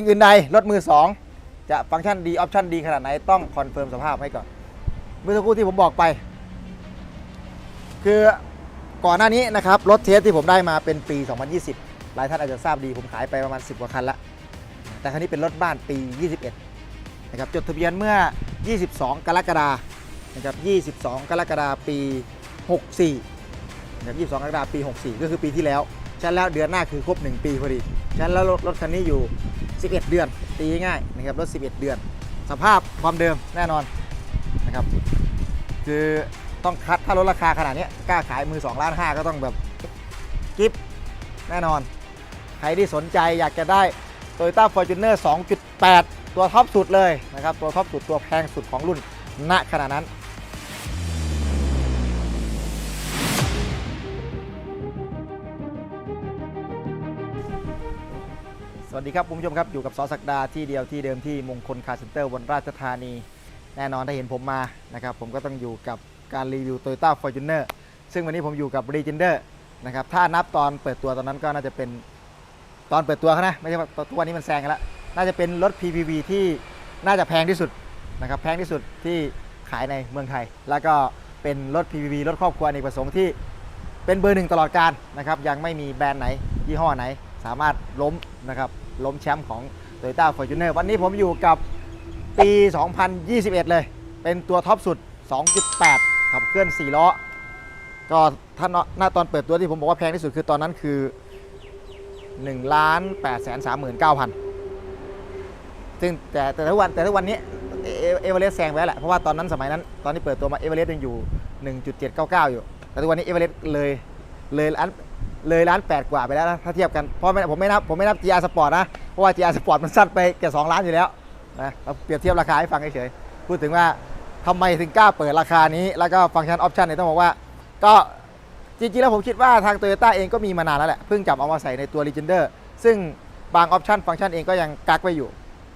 สิ่งอื่นใดรถมือ 2 จะฟังก์ชันดีออปชันดีขนาดไหนต้องคอนเฟิร์มสภาพให้ก่อน เมื่อสักครู่ที่ผมบอกไป คือก่อนหน้านี้นะครับ รถเทสที่ผมได้มาเป็นปี 2020 หลายท่านอาจจะทราบดีผมขายไปประมาณ 10 กว่าคันละ แต่คันนี้เป็นรถบ้านปี 21 นะครับ จดทะเบียนเมื่อ 22 กรกฎาคมนะครับ 22 กรกฎาคมปี 64 นะครับ 22 กรกฎาคมปี 64 ก็คือปีที่แล้ว ฉันแล้วเดือนหน้าคือครบ 1 ปีพอดี ฉันแล้วรถรถคันนี้อยู่ 11 เดือน ตีง่ายนะครับรถ 11 เดือน สภาพความเดิมแน่นอนนะครับคือต้องคัดถ้ารถราคาขนาดนี้กล้าขายมือ2ล้าน5ก็ต้องแบบกิฟแน่นอน ใครที่สนใจอยากจะได้ Toyota Fortuner 2.8 ตัวท็อปสุดเลยนะครับ ตัวท็อปสุดตัวแพงสุดของรุ่นณขณะนั้น วัสดีครับคุณผู้ชมครับอยู่กับสอศักดาที่เดียวที่เดิมที่มงคลคาร์เซ็นเตอร์บนราชธานี แน่นอนถ้าเห็นผมมานะครับผมก็ต้องอยู่กับการรีวิว Toyota Fortuner ซึ่งวันนี้ผมอยู่กับ r e g e n d e r นะครับถ้านับตอนเปิดตัวตอนนั้นก็น่าจะเป็นตอนเปิดตัวเขานะไม่ใช่ว่าตัววันนี้มันแซงกันแล้วน่าจะเป็นรถ PPV ที่น่าจะแพงที่สุดนะครับแพงที่สุดที่ขายในเมืองไทย แล้วก็เป็นรถ PPV รถครอบครัวอเนกประสงค์ที่เป็นเบอร์หนึ่งตลอดการนะครับยังไม่มีแบรนด์ไหนยี่ห้อไหนสามารถล้มนะครับ ล้มแชมป์ของ Toyota Fortuner วันนี้ผมอยู่กับปี 2021 เลย เป็นตัวท็อปสุด 2.8 ขับเคลื่อน 4 ล้อ ก็ถ้าหน้าตอนเปิดตัวที่ผมบอกว่าแพงที่สุดคือตอนนั้นคือ1ล้าน8แสน39,000 ซึ่งแต่แต่ทุกวันแต่ทุกวันนี้เอเวอเรสต์แซงไปแล้วแหละ เพราะว่าตอนนั้นสมัยนั้น ตอนที่เปิดตัวมาเอเวอเรสต์ยังอยู่ 1.799 อยู่ แต่ทุกวันนี้เอเวอเรสต์เลยเลยล้าน เลยล้านแปดกว่าไปแล้วนะถ้าเทียบกันเพราะไม่ผมไม่นับผมไม่นับ GR Sport นะเพราะว่า GR Sport มันสั้นไปเกือบ2ล้านอยู่แล้วนะเราเปรียบเทียบราคาให้ฟังเฉยๆพูดถึงว่าทำไมถึงกล้าเปิดราคานี้ แล้วก็ฟังก์ชันออปชันเนี่ยต้องบอกว่า ก็จริงๆแล้วผมคิดว่าทาง Toyota เองก็มีมานานแล้วแหละเพิ่งจับเอามาใส่ในตัว Legender ซึ่งบางออปชันฟังก์ชันเองก็ยังกักไว้อยู่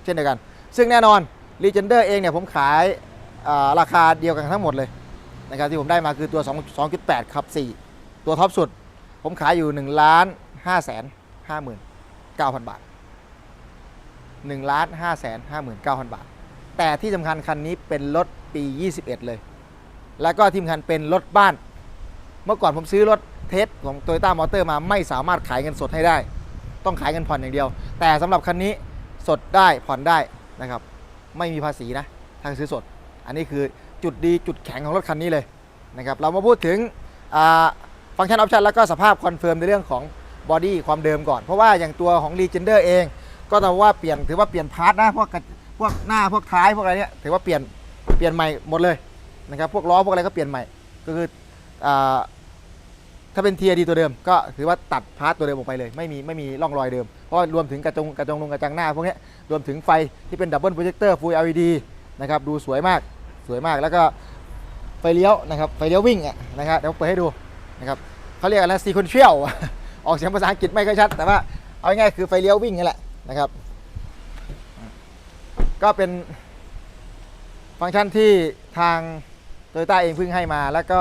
เช่นเดียวกัน ซึ่งแน่นอน Legender เองเนี่ยผมขายราคาเดียวกันทั้งหมดเลยนะครับที่ผมได้มาคือตัว2 2.8ครับ 4 ตัวท็อปสุด ผมขายอยู่1ล้าน5แสน5หมื่น9,000บาท1ล้าน5แสน5หมื่น9,000บาท แต่ที่สำคัญคันนี้เป็นรถปี 21 เลย แล้วก็ที่สำคัญเป็นรถบ้าน เมื่อก่อนผมซื้อรถเทสของ Toyota Motor มาไม่สามารถขายเงินสดให้ได้ ต้องขายเงินผ่อนอย่างเดียว แต่สำหรับคันนี้สดได้ผ่อนได้นะครับ ไม่มีภาษีนะทางซื้อสด อันนี้คือจุดดีจุดแข็งของรถคันนี้เลยนะครับ เรามาพูดถึงอ่า ฟังก์ชันออปชันแล้วก็สภาพคอนเฟิร์มในเรื่องของบอดี้ความเดิมก่อน เพราะว่าอย่างตัวของ Legender เอง ก็ต้องว่าเปลี่ยนถือว่าเปลี่ยนพาร์ทนะพวกกระพวกหน้าพวกท้ายพวกอะไรเนี้ยถือว่าเปลี่ยนเปลี่ยนใหม่หมดเลยนะครับพวกล้อพวกอะไรก็เปลี่ยนใหม่ก็คืออถ้าเป็น TRD ตัวเดิม ก็ถือว่าตัดพาร์ทตัวเดิมออกไปเลย ไม่มีไม่มีร่องรอยเดิม เพราะรวมถึงกระจงกระจงลงกระจังหน้าพวกนี้รวมถึงไฟที่เป็นดับเบิลโปรเจคเตอร์ Full LED นะครับดูสวยมากสวยมากแล้วก็ไฟเลี้ยวนะครับไฟเลี้ยววิ่งอะนะครับเดี๋ยวเปิดให้ดู นะครับเขาเรียกอะไรซีคอนเชียลออกเสียงภาษาอังกฤษไม่ค่อยชัด แต่ว่าเอาง่ายๆคือไฟเลี้ยววิ่งนี่แหละนะครับ ก็เป็นฟังก์ชันที่ทางโตโยต้าเองเพิ่งให้มา แล้วก็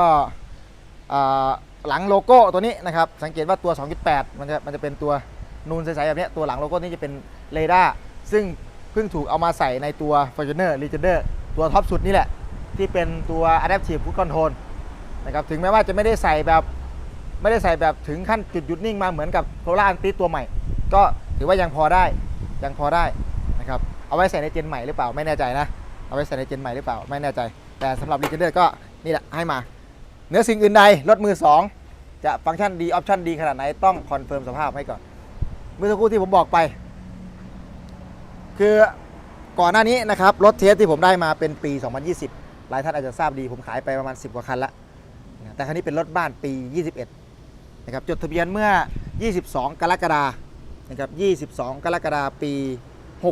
หลังโลโก้ตัวนี้นะครับ สังเกตว่าตัว 2.8 มันจะมันจะเป็นตัวนูนใสๆแบบนี้ตัวหลังโลโก้นี้จะเป็นเรดาร์ซึ่งเพิ่งถูกเอามาใส่ในตัว Fortuner Legender ตัวท็อปสุดนี่แหละ ที่เป็นตัว Adaptive Cruise Control นะครับถึงแม้ว่าจะไม่ได้ใส่แบบไม่ได้ใส่แบบถึงขั้นจุดหยุดนิ่งมาเหมือนกับโ o ล่าอันติตัวใหม่ ก็ถือว่ายังพอได้ยังพอได้นะครับเอาไว้ใส่ในเจนใหม่หรือเปล่าไม่แน่ใจนะเอาไว้ใส่ในเจนใหม่หรือเปล่าไม่แน่ใจ แต่สำหรับ Legender ก็นี่แหละให้มาเนื้อสิ่งอื่นใดรถมือ 2 จะฟังก์ชันดีออปชันดีขนาดไหนต้องคอนเฟิร์มสภาพให้ก่อนเมื่อสักครู่ที่ผมบอกไป คือก่อนหน้านี้นะครับรถเทสที่ผมได้มาเป็นปี 2020 หลายท่านอาจจะทราบดีผมขายไปประมาณ 10 กว่าคันละ แต่คันนี้เป็นรถบ้านปี 21 นะครับ จดทะเบียนเมื่อ 22 กรกฎาคมนะครับ 22 กรกฎาคมปี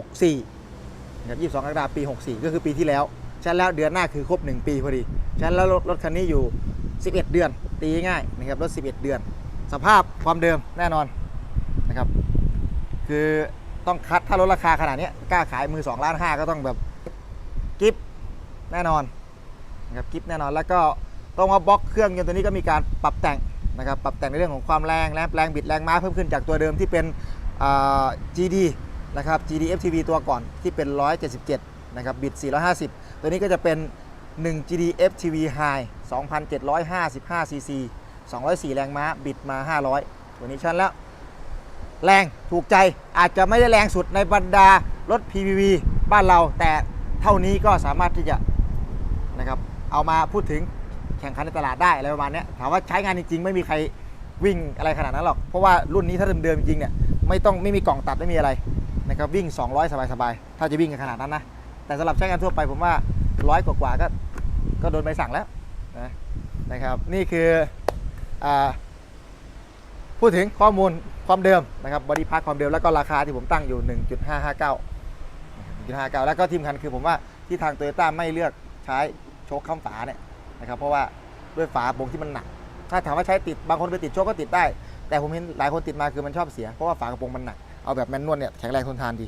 64 นะครับ 22 กรกฎาคมปี 64 ก็คือปีที่แล้วฉะนั้นแล้วเดือนหน้าคือครบ 1 ปีพอดีฉะนั้นแล้วรถรถคันนี้อยู่ 11 เดือน ตีง่ายนะครับ รถ 11 เดือน สภาพความเดิมแน่นอนนะครับ คือต้องคัดถ้ารถราคาขนาดนี้กล้าขายมือ2ล้าน5ก็ต้องแบบกิฟแน่นอนนะครับกิฟแน่นอนแล้วก็ ต้องมาบล็อกเครื่องยนต์ตัวนี้ก็มีการปรับแต่งนะครับปรับแต่งในเรื่องของความแรงแรงแรงบิดแรงม้าเพิ่มขึ้นจากตัวเดิมที่เป็น GD นะครับ GDF TV ตัวก่อนที่เป็น 177 นะครับบิต450 ตัวนี้ก็จะเป็น 1 GDF TV High 2,755 cc 204 แรงม้าบิตมา 500 ตัวนี้ชันแล้ว แรงถูกใจอาจจะไม่ได้แรงสุดในบรรดารถ PPV บ้านเรา แต่เท่านี้ก็สามารถที่จะนะครับเอามาพูดถึง แข่งขันในตลาดได้อะไรประมาณนี้ถามว่าใช้งานจริงๆ ไม่มีใครวิ่งอะไรขนาดนั้นหรอก เพราะว่ารุ่นนี้ถ้าเดิมๆจริงเนี่ยไม่ต้องไม่มีกล่องตัดไม่มีอะไรนะครับวิ่ง 200 สบายๆถ้าจะวิ่งกันขนาดนั้นนะแต่สำหรับใช้งานทั่วไปผมว่าร้อยกว่าๆก็ก็โดนใบสั่งแล้วนะนะครับนี่คืออพูดถึงข้อมูลความเดิมนะครับบอดี้พาร์ทความเดิมแล้วก็ราคาที่ผมตั้งอยู่ 1.559 1.59 แล้วก็ทีมคันคือผมว่าที่ทางโตโยต้าไม่เลือกใช้โชคข้ามฝาเนี่ย นะครับเพราะว่าด้วยฝาโปร่งที่มันหนัก ถ้าถามว่าใช้ติดบางคนไปติดโชคก็ติดได้ แต่ผมเห็นหลายคนติดมาคือมันชอบเสียเพราะว่าฝากระโปรงมันหนักเอาแบบแมนนวลเนี่ยแข็งแรงทนทานดี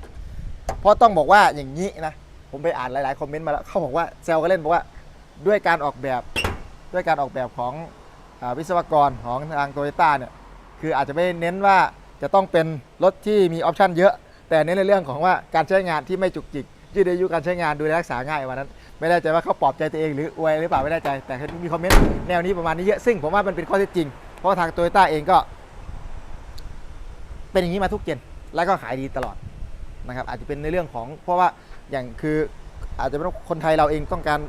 เพราะต้องบอกว่าอย่างนี้นะผมไปอ่านหลายๆคอมเมนต์มาแล้วเขาบอกว่าแซวกันเล่นบอกว่าด้วยการออกแบบด้วยการออกแบบของอวิศวกรของทางโตโยต้าเนี่ยคืออาจจะไม่เน้นว่าจะต้องเป็นรถที่มีออปชันเยอะ แต่เน้นในเรื่องของว่าการใช้งานที่ไม่จุกจิกยืดอายุการใช้งานดูแลรักษาง่ายวันนั้น ไม่แน่ใจว่าเขาปลอบใจตัวเองหรืออวยหรือเปล่าไม่แน่ใจ แต่มีคอมเมนต์แนวนี้ประมาณนี้เยอะซึ่งผมว่ามันเป็นข้อเท็จจริง เพราะทางโตโยต้าเองก็ เป็นอย่างนี้มาทุกเจนแล้วก็ขายดีตลอดนะครับ อาจจะเป็นในเรื่องของ เพราะว่าอย่างคืออาจจะเป็นคนไทยเราเองต้องการ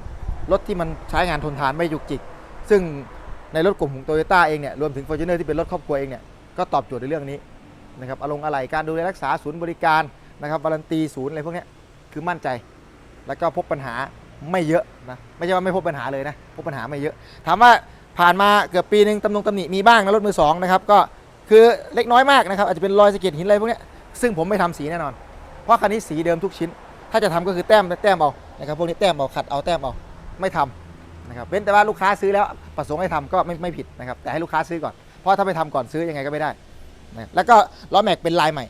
รถที่มันใช้งานทนทานไม่จุกจิก ซึ่งในรถกลุ่มของโตโยต้าเองเนี่ยรวมถึง f o r t u n e r ที่เป็นรถครอบครัวเองเนี่ยก็ตอบโจทย์ในเรื่องนี้นะครับอารมณ์อะไรการดูแลรักษาศูนย์บริการนะครับวารันตีศูนย์อะไรพวกนี้คือมั่นใจ แล้วก็พบปัญหา ไม่เยอะนะไม่ใช่ว่าไม่พบปัญหาเลยนะพบปัญหาไม่เยอะ ถามว่าผ่านมาเกือบปีหนึ่งตำนงตำหนิมีบ้างนะรถมือสองนะครับก็คือเล็กน้อยมากนะครับอาจจะเป็นรอยสะเก็ดหินอะไรพวกนี้ซึ่งผมไม่ทำสีแน่นอน เพราะคันนี้สีเดิมทุกชิ้น ถ้าจะทำก็คือแต้มแต้มเอานะครับพวกนี้แต้มเอาขัดเอาแต้มเอาไม่ทำนะครับเว้นแต่ว่าลูกค้าซื้อแล้วประสงค์ให้ทำก็ไม่ไม่ผิดนะครับแต่ให้ลูกค้าซื้อก่อนเพราะถ้าไปทำก่อนซื้อยังไงก็ไม่ได้นะแล้วก็ล้อแม็กเป็นลายใหม่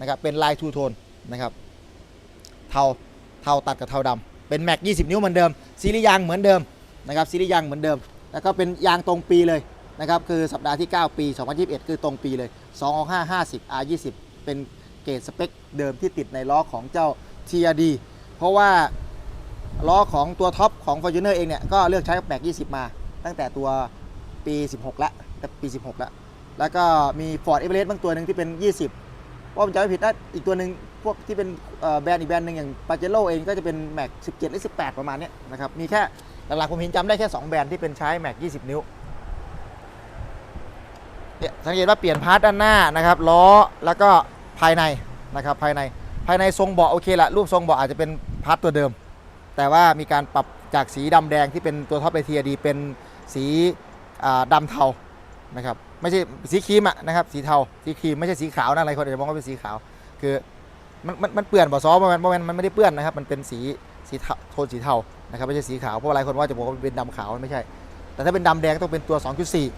นะครับเป็นลายทูโทนนะครับเทาเทาตัดกับเทาดำ เป็นแม็ก 20 นิ้วเหมือนเดิม ซีรีส์ยางเหมือนเดิมนะครับซีรีส์ยางเหมือนเดิม แล้วก็เป็นยางตรงปีเลยนะครับคือสัปดาห์ที่ 9 ปี 2021 คือตรงปีเลย2 5 50 R 20 เป็นเกรดสเปคเดิมที่ติดในล้อของเจ้า TRD เพราะว่าล้อของตัวท็อปของ Fortuner เองเนี่ยก็เลือกใช้แม็ก 20 มาตั้งแต่ตัวปี 16 ละแต่ปี 16ล้วแล้วก็มี Ford Everest บางตัวหนึ่งที่เป็น 20 ว่าผมจำไม่ผิดนะอีกตัวหนึ่ง พวกที่เป็นแบรนด์อีกแบรนด์หนึ่งอย่าง p a j e r o เองก็จะเป็นแม็ก17 หรือ 18 ประมาณนี้นะครับมีแค่หลักๆผมเห็นจำได้แค่ 2 แบรนด์ที่เป็นใช้แม็ก20 นิ้วเนี่ยสังเกตว่าเปลี่ยนพาร์ทด้านหน้านะครับล้อแล้วก็ภายในนะครับภายในภายในทรงเบาะโอเคละรูปทรงเบาะอาจจะเป็นพาร์ทตัวเดิม แต่ว่ามีการปรับจากสีดำแดงที่เป็นตัวท็อปไอทีดีเป็นสีอ่าดำเทานะครับไม่ใช่สีครีมอะนะครับสีเทาสีครีมไม่ใช่สีขาวนะอะไรคนอาจจะมองว่าเป็นสีขาวคือ มันมันมันเปื่อนบ่อซอมันมันมันไม่ได้เปื้อนนะครับ มันเป็นสีสีเทาโทนสีเทานะครับไม่ใช่สีขาวเพราะหลายคนว่าจะบอกว่าเป็นดำขาวมันไม่ใช่ แต่ถ้าเป็นดำแดงต้องเป็นตัว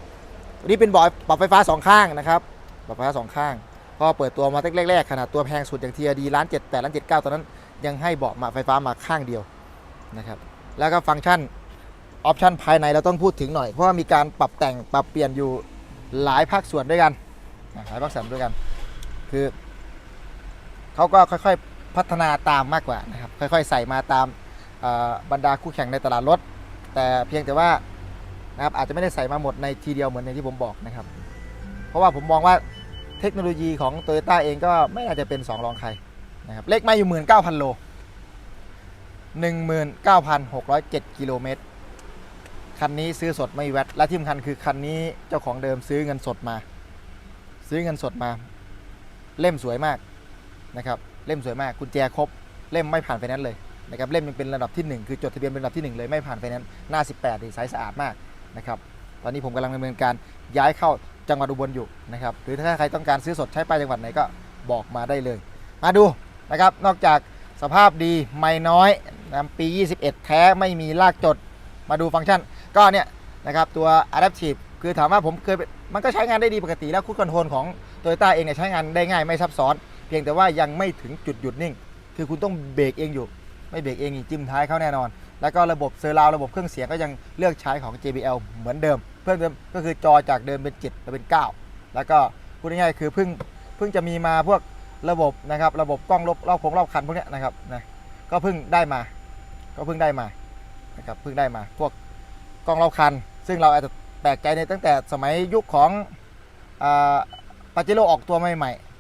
2.4วันนี้เป็นบาะปรับไฟฟ้าสองข้างนะครับปรับไฟฟ้าสองข้างพอเปิดตัวมาแรกๆขนาดตัวแพงสุดอย่างทีดีร้านเจ็ดแปดร้านเจ็ดเก้าตอนนั้นยังให้เบาะมาไฟฟ้ามาข้างเดียวนะครับแล้วก็ฟังก์ชันออปชันภายในเราต้องพูดถึงหน่อย เพราะว่ามีการปรับแต่งปรับเปลี่ยนอยู่หลายภาคส่วนด้วยกันหลายภาคส่วนด้วยกัน คือ เขาก็ค่อยๆพัฒนาตามมากกว่านะครับค่อยๆ ใส่มาตามบรรดาคู่แข่งในตลาดรถ แต่เพียงแต่ว่านะครับอาจจะไม่ได้ใส่มาหมดในทีเดียวเหมือนในที่ผมบอกนะครับ เพราะว่าผมมองว่าเทคโนโลยีของ t o y ยต้าเองก็ไม่น่าจะเป็น 2 รองใครนะครับเลขไม่อยู่ 19,000 โล 19,607 กิโลเมตร คันนี้ซื้อสดไม่แวดและที่สำคัญคือคันนี้เจ้าของเดิมซื้อเงินสดมา ซื้อเงินสดมา เล่มสวยมาก นะครับเล่มสวยมากกุญแจครบเล่มไม่ผ่านไฟแนนซ์เลยนะครับเล่มยังเป็นระดับที่ 1 คือจดทะเบียนเป็นระดับที่ 1 เลยไม่ผ่านไฟแนนซ์หน้า 18นี่ใสสะอาดมากนะครับตอนนี้ผมกำลังดำเนินการย้ายเข้าจังหวัดอุบลอยู่นะครับหรือถ้าใครต้องการซื้อสดใช้ป้ายจังหวัดไหนก็บอกมาได้เลย มาดูนะครับนอกจากสภาพดีไม่น้อยนะปี 21 แท้ไม่มีลากจดมาดูฟังก์ชัน ก็เนี่ยนะครับตัว Adaptive คือถามว่าผมเคยมันก็ใช้งานได้ดีปกติแล้วคูดคอนโทรลของ t o y ยต้เองเนี่ยใช้งานได้ง่ายไม่ซับซ้อน พียงแต่ว่ายังไม่ถึงจุดหยุดนิ่ง คือคุณต้องเบรกเองอยู่ ไม่เบรกเองอีกจิ้มท้ายเขาแน่นอน แล้วก็ระบบเซอร์ราวระบบเครื่องเสียงก็ยังเลือกใช้ของ JBL เหมือนเดิม เพิ่มเติมก็คือจอจากเดิมเป็น 7 แล้วเป็น 9 แล้วก็พูดง่ายๆคือเพิ่งเพิ่งจะมีมาพวกระบบนะครับระบบกล้องรอบรอบโค้งรอบคันพวกนี้นะครับนะก็เพิ่งได้มา ก็เพิ่งได้มานะครับเพิ่งได้มาพวกกล้องรอบคัน ซึ่งเราอาจจะแปลกใจในตั้งแต่สมัยยุคของปาเจโร่ออกตัวใหม่ๆ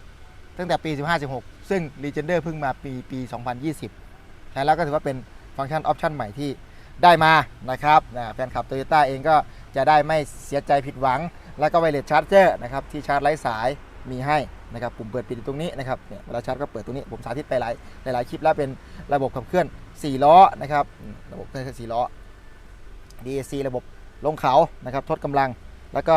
ตั้งแต่ปี 15-16 ซึ่ง Legender เพิ่งมาปีปี 2020แล้วก็ถือว่าเป็นฟังก์ชันออปชันใหม่ที่ได้มานะครับนะแฟนคลับโตโยต้าเองก็จะได้ไม่เสียใจผิดหวัง แล้วก็ไวเลสชาร์จเจอร์นะครับที่ชาร์จไร้สายมีให้นะครับปุ่มเปิดปิดตรงนี้นะครับเนี่ยเวลาชาร์จก็เปิดตรงนี้ผมสาธิตไปหลายหลายคลิปแล้วเป็นระบบขับเคลื่อน 4 ล้อนะครับระบบเคลื่อน4ล้อ DAC ระบบลงเขานะครับทดกำลัง แล้วก็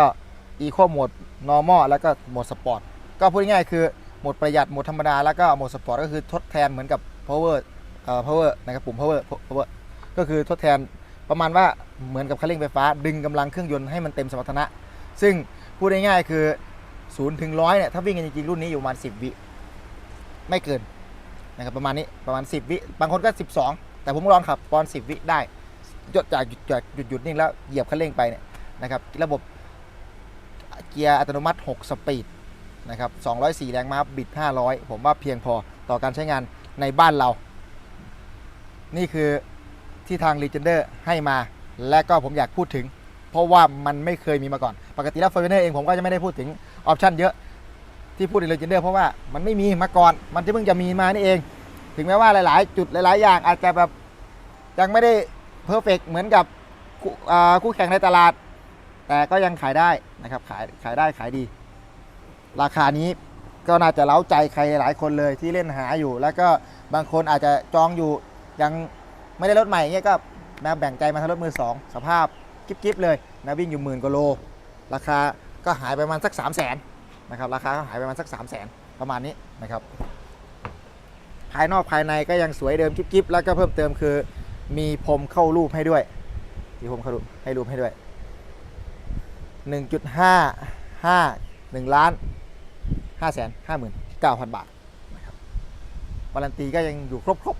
Eco Mode Normal แล้วก็โหมดสปอร์ตก็พูดง่ายๆคือ หมดประหยัดหมดธรรมดาแล้วก็หมดสปอร์ตก็คือทดแทนเหมือนกับ power เอ่อ power นะครับปุ่ม power power ก็คือทดแทนประมาณว่าเหมือนกับคันเร่งไฟฟ้า ดึงกำลังเครื่องยนต์ให้มันเต็มสมรรถนะ ซึ่งพูดง่ายๆคือ0ถึง100เนี่ยถ้าวิ่งกันจริงๆรุ่นนี้อยู่ประมาณ 10 วิไม่เกินนะครับประมาณนี้ประมาณ 10 วิบางคนก็ 12 แต่ผมลองขับประมาณ10 วิได้จดจากหยุดจากหยุดหยุดนิ่งแล้วเหยียบคันเร่งไปเนี่ยนะครับระบบเกียร์อัตโนมัติ 6 สปีด นะครับ 204 แรงม้าบิด 500 ผมว่าเพียงพอต่อการใช้งานในบ้านเรา นี่คือที่ทาง Legender ให้มา และก็ผมอยากพูดถึง เพราะว่ามันไม่เคยมีมาก่อน ปกติแล้ว f o r t u n e r เองผมก็จะไม่ได้พูดถึงออปชันเยอะที่พูดใน Legender เพราะว่ามันไม่มีมาก่อน มันจะเพิ่งจะมีมานี่เอง ถึงแม้ว่าหลาย ๆ จุดหลาย ๆ อย่างอาจจะแบบยังไม่ได้เพอร์เฟกเหมือนกับคู่แข่งในตลาด แต่ก็ยังขายได้นะครับขายขายได้ขายดี ราคานี้ก็น่าจะเล้าใจใครหลายคนเลยที่เล่นหาอยู่ แล้วก็บางคนอาจจะจองอยู่ยังไม่ได้รถใหม่เงี้ยก็นะแบ่งใจมาทำรถมือสองสภาพกิ๊บๆเลยนะวิ่งอยู่หมื่นกว่าโล ราคาก็หายไปประมาณสัก 3 0 0แสนนะครับราคาก็หายไปประมาณสัก 3 0 0แสนประมาณนี้นะครับภายนอกภายในก็ยังสวยเดิมกิ๊บๆแล้วก็เพิ่มเติมคือ มีพรมเข้ารูปให้ด้วยมีพรมเข้ารูปให้รูปให้ด้วย 1.55 1 ล้าน 5แสน5หมื่น9,000บาทนะครับวารันตีก็ยังอยู่ครบครบ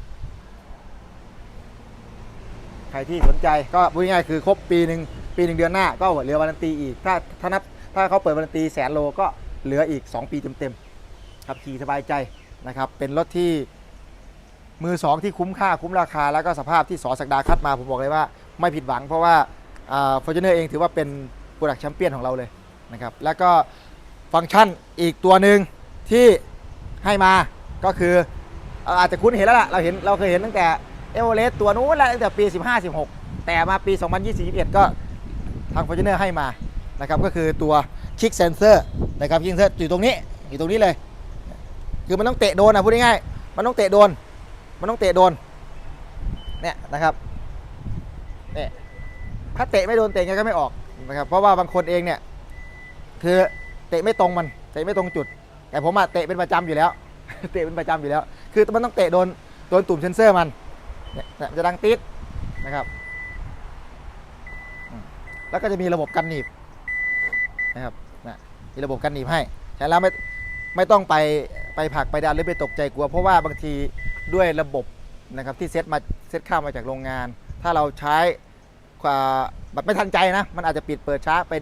ใครที่สนใจก็พูดง่ายคือครบปีหนึ่งปีหนึ่งเดือนหน้าก็เหลือวารันตีอีก ถ้าถ้านับถ้าเขาเปิดวารันตีแสนโลก็เหลืออีก 2 ปีเต็มๆขับขี่สบายใจนะครับ เป็นรถที่มือ2ที่คุ้มค่าคุ้มราคา แล้วก็สภาพที่สอสักดาคัดมาผมบอกเลยว่าไม่ผิดหวังเพราะว่าฟอร์จูเนอร์เองถือว่าเป็นโปรดักแชมเปี้ยนของเราเลยนะครับ แล้วก็ ฟังก์ชันอีกตัวหนึ่งที่ให้มาก็คืออาจจะคุ้นเห็นแล้วล่ะเราเห็นเราเคยเห็นตั้งแต่เอเวอเรสต์ตัวนู้นแหละตั้งแต่ปี 15-16 แต่มาปี 2021 ก็ทาง f o r t u n e r ให้มานะครับก็คือตัวคิกเซนเซอร์นะครับคิกเซนเซอร์อยู่ตรงนี้อยู่ตรงนี้เลย คือมันต้องเตะโดนนะพูดง่ายๆมันต้องเตะโดน มันต้องเตะโดนเนี่ยนะครับเนี่ยถ้าเตะไม่โดนเตะไงก็ไม่ออกนะครับเพราะว่าบางคนเองเนี่ยคือ เตะไม่ตรงมันเตะไม่ตรงจุด แต่ผมอะเตะเป็นประจำอยู่แล้ว เตะเป็นประจำอยู่แล้ว คือมันต้องเตะโดนโดนตุ่มเซนเซอร์มันเนี่ยจะดังติดนะครับแล้วก็จะมีระบบกันหนีบนะครับนะมีระบบกันหนีบให้ใช้แล้วไม่ไม่ต้องไปไปผลักไปดันหรือไปตกใจกลัว เพราะว่าบางทีด้วยระบบนะครับที่เซตมาเซตข้ามาจากโรงงาน ถ้าเราใช้แบบไม่ทันใจนะ มันอาจจะปิดเปิดช้าไป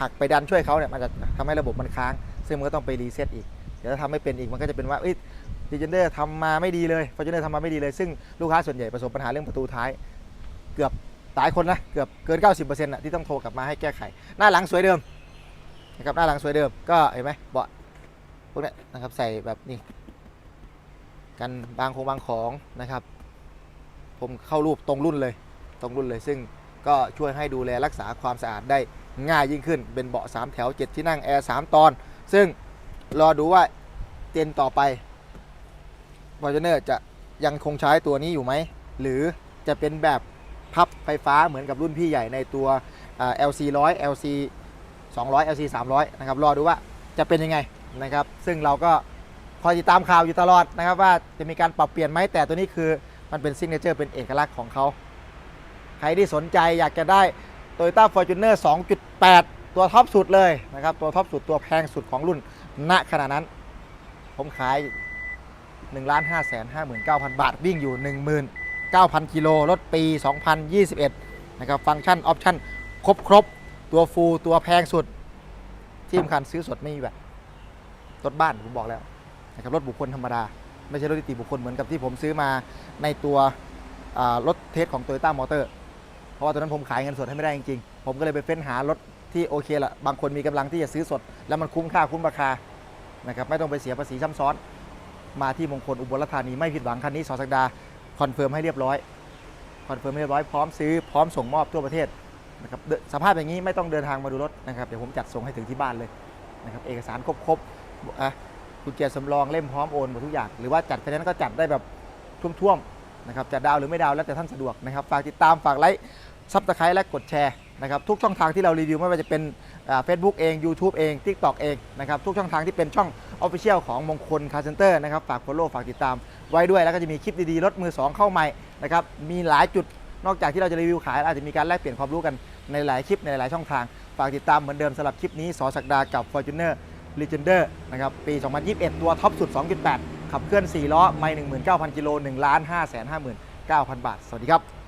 ผลักไปดันช่วยเขาเนี่ยมันจะทำให้ระบบมันค้าง ซึ่งมันก็ต้องไปรีเซ็ตอีก เดี๋ยวถ้าทำไม่เป็นอีกมันก็จะเป็นว่าเอ้ยดีเจนเดอร์ทำมาไม่ดีเลยฟอร์จูเนอร์ทำมาไม่ดีเลย ซึ่งลูกค้าส่วนใหญ่ประสบปัญหาเรื่องประตูท้าย เกือบหลายคนนะเกือบเกิน 90%นะที่ต้องโทรกลับมาให้แก้ไข หน้าหลังสวยเดิมนะครับหน้าหลังสวยเดิมก็เห็นไหมเบาะพวกเนี้ยนะครับใส่แบบนี้กันบางคงบางของนะครับ ผมเข้ารูปตรงรุ่นเลย ตรงรุ่นเลย ซึ่งก็ช่วยให้ดูแลรักษาความสะอาดได้ ง่ายยิ่งขึ้น เป็นเบาะ 3 แถว 7 ที่นั่ง แอร์ 3 ตอน ซึ่งรอดูว่าเจนต่อไปวอร์เนอร์จะยังคงใช้ตัวนี้อยู่ไหม หรือจะเป็นแบบพับไฟฟ้าเหมือนกับรุ่นพี่ใหญ่ในตัวอ่า LC 100 LC 200 LC 300 นะครับ รอดูว่าจะเป็นยังไงนะครับ ซึ่งเราก็คอยติดตามข่าวอยู่ตลอดนะครับ ว่าจะมีการปรับเปลี่ยนไหมแต่ตัวนี้คือมันเป็นซิกเนเจอร์เป็นเอกลักษณ์ของเขา ใครที่สนใจอยากจะได้ Toyota Fortuner 2.8 ตัวท็อปสุดเลยนะครับ ตัวท็อปสุดตัวแพงสุดของรุ่นณขณะนั้น ผมขาย1ล้าน5แสน59,000 บาท วิ่งอยู่ 19,000 กิโลรถปี 2021 นะครับ ฟังก์ชัน ออปชั่น ครบครบตัวฟูลตัวแพงสุด ที่สำคัญซื้อสดไม่มีแบบรถบ้านผมบอกแล้วนะครับรถบุคคลธรรมดา ไม่ใช่รถนิติบุคคลเหมือนกับที่ผมซื้อมาในตัวรถเทสของ Toyota Motor เพ ราะว่าตอนนั้นผมขายเงินสดให้ไม่ได้จริงๆ ผมก็เลยไปเฟ้นหารถที่โอเคละบางคนมีกำลังที่จะซื้อสด แล้วมันคุ้มค่าคุ้มราคานะครับไม่ต้องไปเสียภาษีซ้ำซ้อน มาที่มงคลอุบลราชธานีไม่ผิดหวังคันนี้สอสักดาคอนเฟิร์มให้เรียบร้อยคอนเฟิร์มให้เรียบร้อยพร้อมซื้อพร้อมส่งมอบทั่วประเทศนะครับสภาพอย่างนี้ไม่ต้องเดินทางมาดูรถนะครับเดี๋ยวผมจัดส่งให้ถึงที่บ้านเลยนะครับเอกสารครบๆอะกุญแจสำรองเล่มพร้อมโอนหมดทุกอย่าง หรือว่าจัดไฟแนนซ์ก็จัดได้แบบท่วมๆนะครับจะดาวหรือไม่ดาวแล้วแต่ท่านสะดวกนะครับฝากติดตามฝากไลค์ ซับสไครต์และกดแชร์นะครับทุกช่องทางที่เรารีวิวไม่ว่าจะเป็นเฟซบุ๊กเอง YouTube เอง TikTok เองนะครับทุกช่องทางที่เป็นช่อง Official ของมงคลคาร์เซนเตอร์นะครับฝาก follow ฝากติดตามไว้ด้วยแล้วก็จะมีคลิปดีๆ รถมือ 2 เข้าใหม่นะครับมีหลายจุดนอกจากที่เราจะรีวิวขายอาจจะมีการแลกเปลี่ยนความรู้กันในหลายคลิปในหลายช่องทาง ฝากติดตามเหมือนเดิมสำหรับคลิปนี้สอศักดากับ Fortuner Legender นะครับปี 2021 ตัวท็อปสุด 2.8 ขับเคลื่อน 4 ล้อไม่19,000 กิโล1 5 5 9 0 0 0 บาท สวัสดีครับ